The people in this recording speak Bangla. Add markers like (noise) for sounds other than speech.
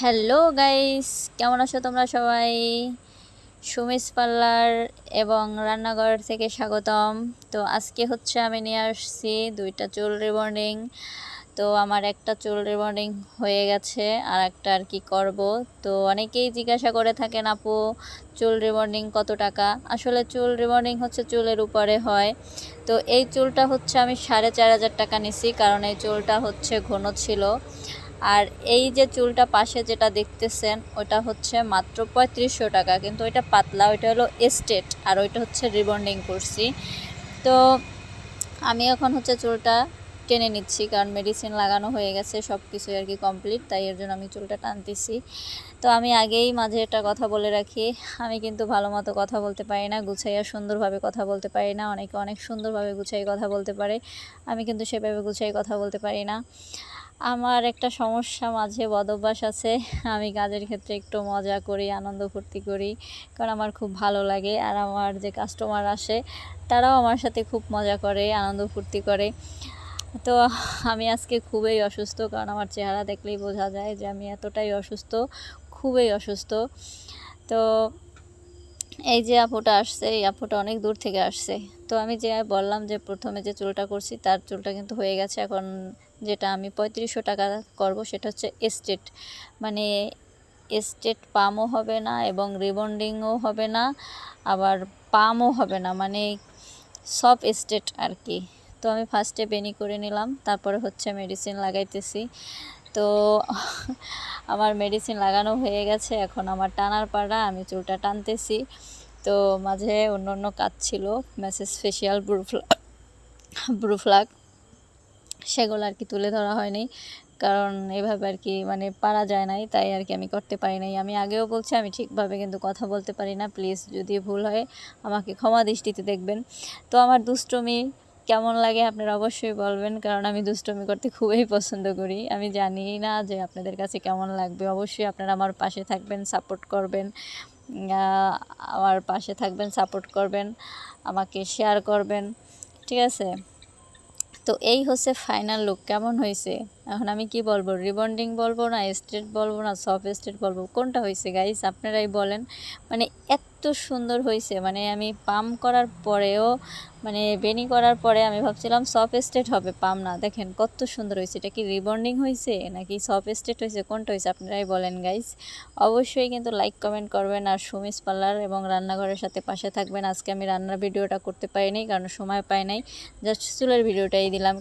হ্যালো গাইস, কেমন আছো তোমরা সবাই? সুমিস পাল্লার এবং রান্নাঘর থেকে স্বাগতম। তো আজকে হচ্ছে আমি নিয়ে আসছি দুইটা চুল রিবন্ডিং তো আমার একটা চুল রিবন্ডিং হয়ে গেছে, আর একটা আর কি করব। তো অনেকেই জিজ্ঞাসা করে থাকেন, আপু, চুল রিবন্ডিং কত টাকা? আসলে চুল রিবন্ডিং হচ্ছে চুলের উপরে হয়। তো এই চুলটা হচ্ছে আমি সাড়ে চার হাজার টাকা নিছি, কারণ এই চুলটা হচ্ছে ঘন ছিল। আর এই যে চুলটা পাশে যেটা দেখতেছেন, ওটা হচ্ছে মাত্র পঁয়ত্রিশশো টাকা, কিন্তু ওইটা পাতলা, ওইটা হলো এস্টেট আর ওইটা হচ্ছে রিবন্ডিং করছি তো আমি এখন হচ্ছে চুলটা টেনে নিচ্ছি, কারণ মেডিসিন লাগানো হয়ে গেছে সব কিছু আর কি কমপ্লিট, তাই এর জন্য আমি চুলটা টানতেছি। তো আমি আগেই মাঝে একটা কথা বলে রাখি, আমি কিন্তু ভালো মতো কথা বলতে পারি না, গুছাইয়া সুন্দরভাবে কথা বলতে পারি না, অনেকে অনেক সুন্দরভাবে গুছাই কথা বলতে পারে, আমি কিন্তু সেভাবে গুছাই কথা বলতে পারি না। আমার একটা সমস্যা, মাঝে বদভ্যাস আছে। আমি কাজের ক্ষেত্রে একটু মজা করি, আনন্দ ফুর্তি করি, কারণ আমার খুব ভালো লাগে। আর আমার যে কাস্টমার আসে, তারাও আমার সাথে খুব মজা করে, আনন্দ ফুর্তি করে। তো আমি আজকে খুবই অসুস্থ, কারণ আমার চেহারা দেখলেই বোঝা যায় যে আমি এতটাই অসুস্থ, খুবই অসুস্থ। তো এই যে আপুটা আসছে, এই আপুটা অনেক দূর থেকে আসছে। তো আমি যে বললাম যে প্রথমে যে চুলটা করছি, তার চুলটা কিন্তু হয়ে গেছে, এখন যেটা আমি পঁয়ত্রিশশো টাকা করব সেটা হচ্ছে এস্টেট মানে এস্টেট পামও হবে না এবং রিবন্ডিংও হবে না, আবার পামও হবে না মানে সব এস্টেট আর কি। তো আমি ফার্স্টে বেনি করে নিলাম, তারপরে হচ্ছে মেডিসিন লাগাইতেছি। তো (laughs) আমার মেডিসিন লাগানো হয়ে গেছে, এখন আমার টানার পাড়া, আমি চুলটা টানতেছি। তো মাঝে অন্য অন্য কাজ ছিল মেসেজ ফেশিয়াল ব্রুফ্লাগ ব্রুফ্লাগ সেগুলো আর কি তুলে ধরা হয়নি কারণ এভাবে আর কি মানে পারা যায় নাই, তাই আর কি আমি করতে পারি নাই। আমি আগেও বলছি, আমি ঠিকভাবে কিন্তু কথা বলতে পারি না। প্লিজ যদি ভুল হয়, আমাকে ক্ষমা দৃষ্টিতে দেখবেন। তো আমার দুষ্টমি কেমন লাগে আপনারা অবশ্যই বলবেন, কারণ আমি দুষ্টমি করতে খুবই পছন্দ করি। আমি জানি না যে আপনাদের কাছে কেমন লাগবে। অবশ্যই আপনারা আমার পাশে থাকবেন, সাপোর্ট করবেন। আমার পাশে থাকবেন, সাপোর্ট করবেন, আমাকে শেয়ার করবেন। ঠিক আছে? তো এই হচ্ছে ফাইনাল লুক কেমন হয়েছে? এখন আমি কি বলব? রিবন্ডিং বলব না স্ট্রেট বলব না সফট স্ট্রেট বলব। কোনটা হয়েছে গাইস আপনারাই বলেন। মানে এত সুন্দর হয়েছে মানে আমি পাম করার পরেও মানে বেনি করার পরে আমি ভাবছিলাম সফট স্টেট হবে, পাম না। দেখেন কত সুন্দর হয়েছে এটা কি রিবন্ডিং হয়েছে নাকি সফট স্টেট হয়েছে কোনটা হয়েছে আপনারাই বলেন গাইস অবশ্যই কিন্তু লাইক কমেন্ট করবেন। আর সুমিস পার্লার এবং রান্নাঘরের সাথে পাশে থাকবেন। আজকে আমি রান্নার ভিডিওটা করতে পারিনি, কারণ সময় পাই নাই। জাস্ট চুলের ভিডিওটাই দিলাম।